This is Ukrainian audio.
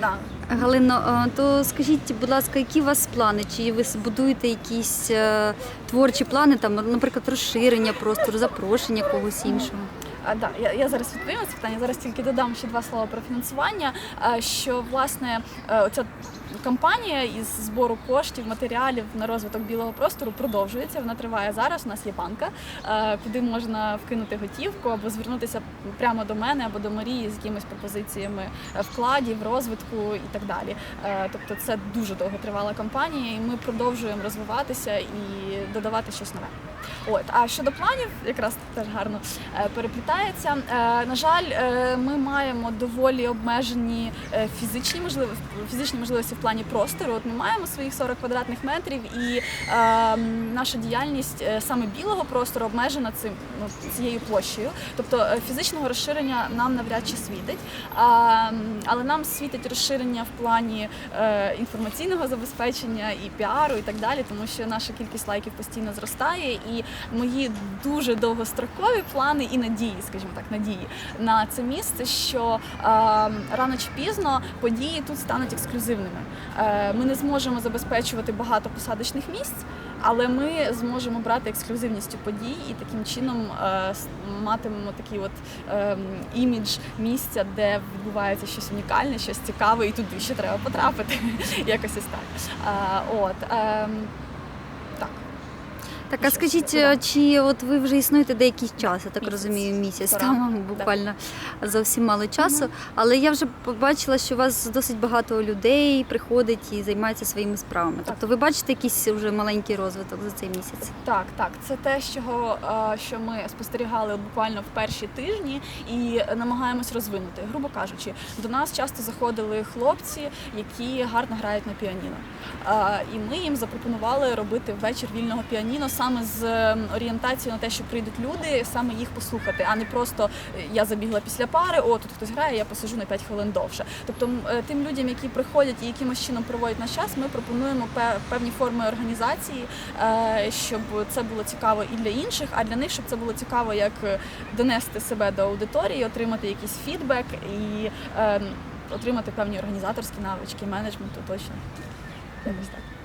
Да. Галино, то скажіть, будь ласка, які у вас плани? Чи ви будуєте якісь е, творчі плани, там, наприклад, розширення простору, запрошення когось іншого? А, да, я, я зараз відповім на це питання. Зараз тільки додам ще два слова про фінансування. Що власне е, оця кампанія із збору коштів, матеріалів на розвиток білого простору продовжується. Вона триває зараз. У нас є банка, е, куди можна вкинути готівку або звернутися прямо до мене або до Марії з якимись пропозиціями вкладів, розвитку і так далі. Е, Тобто це дуже довго тривала кампанія, і ми продовжуємо розвиватися і додавати щось нове. От, а щодо планів, якраз теж гарно е, переплітається. На жаль, ми маємо доволі обмежені фізичні можливості, фізичні можливості плані простору. От ми маємо своїх 40 квадратних метрів, і е, наша діяльність е, саме білого простору обмежена цим ну, цією площею. Тобто е, фізичного розширення нам навряд чи світить. А, але нам світить розширення в плані е, інформаційного забезпечення і піару, і так далі, тому що наша кількість лайків постійно зростає, і мої дуже довгострокові плани і надії, скажімо так, надії на це місце, що е, рано чи пізно події тут стануть ексклюзивними. Е, ми не зможемо забезпечувати багато посадочних місць. Але ми зможемо брати ексклюзивністю подій і таким чином е, матимемо такий от е, імідж місця, де відбувається щось унікальне, щось цікаве, і туди ще треба потрапити. Якось ось так. От, е, так. Так, а скажіть, чи от ви вже існуєте деякий час, я так Місяць. розумію, місяць, Пора. там буквально зовсім мало часу. Але я вже побачила, що у вас досить багато людей приходить і займається своїми справами. Тобто ви бачите якийсь вже маленький розвиток за цей місяць? Так, так, це те, чого е, що ми спостерігали буквально в перші тижні і намагаємось розвинути. Грубо кажучи, до нас часто заходили хлопці, які гарно грають на піаніно. Е, І ми їм запропонували робити вечір вільного піаніно саме з ем, орієнтацією на те, що прийдуть люди, саме їх послухати, а не просто е, я забігла після пари, о, тут хтось грає, я посижу на 5 хвилин довше. Тобто е, тим людям, які приходять і якимось чином проводять наш час, ми пропонуємо пе- певні форми організації, е, щоб це було цікаво і для інших, а для них, щоб це було цікаво, як донести себе до аудиторії, отримати якийсь фідбек і е, отримати певні організаторські навички, менеджменту точно. Якось так.